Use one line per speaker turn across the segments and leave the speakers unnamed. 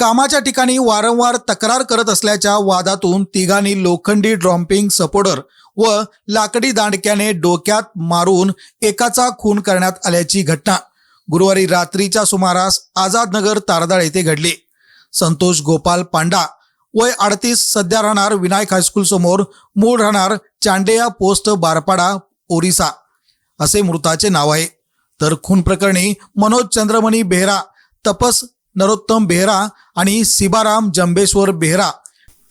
कामाच्या ठिकाणी वारंवार तक्रार करत असल्याच्या वादातून तिघांनी लोखंडी ड्रॉम्पिंग सपोर्टर व लाकडी दांडक्याने डोक्यात मारून एकाचा खून करण्यात आल्याची घटना गुरुवारी रात्रीच्या सुमारास आझादनगर तारदाळ येथे घडली. संतोष गोपाल पांडा वय अडतीस सध्या राहणार विनायक हायस्कूल समोर मूळ राहणार चांडेया पोस्ट बारपाडा ओरिसा असे मृताचे नाव आहे. तर खून प्रकरणी मनोज चंद्रमणी बेहरा तपस नरोत्तम बेहरा आणि सिबाराम जंबेश्वर बेहरा.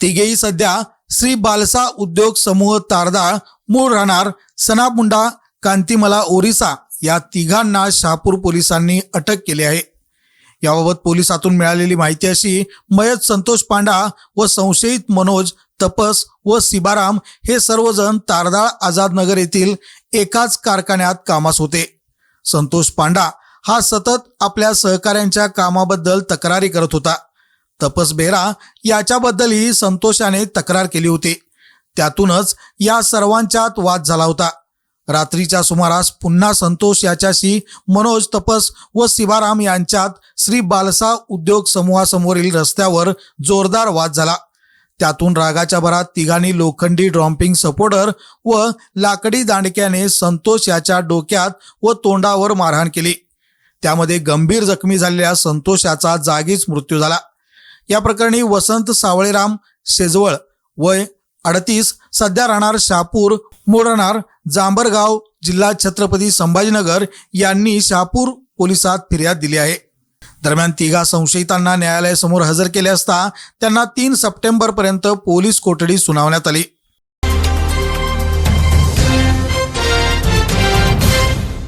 तिघेही सध्या श्री बालसा उद्योग समूह तारदाळ मूळ राहणार सनामुंडा कांतीमला ओरिसा या तिघांना शहापूर पोलिसांनी अटक केली आहे. याबाबत पोलिसातून मिळालेली माहिती अशी मयत संतोष पांडा व संशयित मनोज तपस व सिबाराम हे सर्वजण तारदाळ आझादनगर येथील एकाच कारखान्यात कामास होते. संतोष पांडा हा सतत आपल्या सहकाऱ्यांच्या कामाबद्दल तक्रारी करत होता. तपस बेहरा याच्याबद्दलही संतोषाने तक्रार केली होती. त्यातूनच या सर्वांच्यात वाद झाला होता. रात्रीच्या सुमारास पुन्हा संतोष याच्याशी मनोज तपस व शिवाराम यांच्यात श्री बालसा उद्योग समूहासमोरील रस्त्यावर जोरदार वाद झाला. त्यातून रागाच्या भरात तिघांनी लोखंडी ड्रॉम्पिंग सपोर्टर व लाकडी दांडक्याने संतोष याच्या डोक्यात व तोंडावर मारहाण केली. त्यामध्ये गंभीर जखमी झालेल्या संतोष याचा जागीच मृत्यू झाला. या प्रकरणी वसंत सावळेराम शेजवळ वय अडतीस सध्या राहणार शहापूर मोडणार जांभरगाव जिल्हा छत्रपती संभाजीनगर यांनी शहापूर पोलिसात फिर्याद दिली आहे. दरम्यान तिघा संशयितांना न्यायालयासमोर हजर केले असता त्यांना तीन सप्टेंबर पर्यंत पोलीस कोठडी सुनावण्यात आली.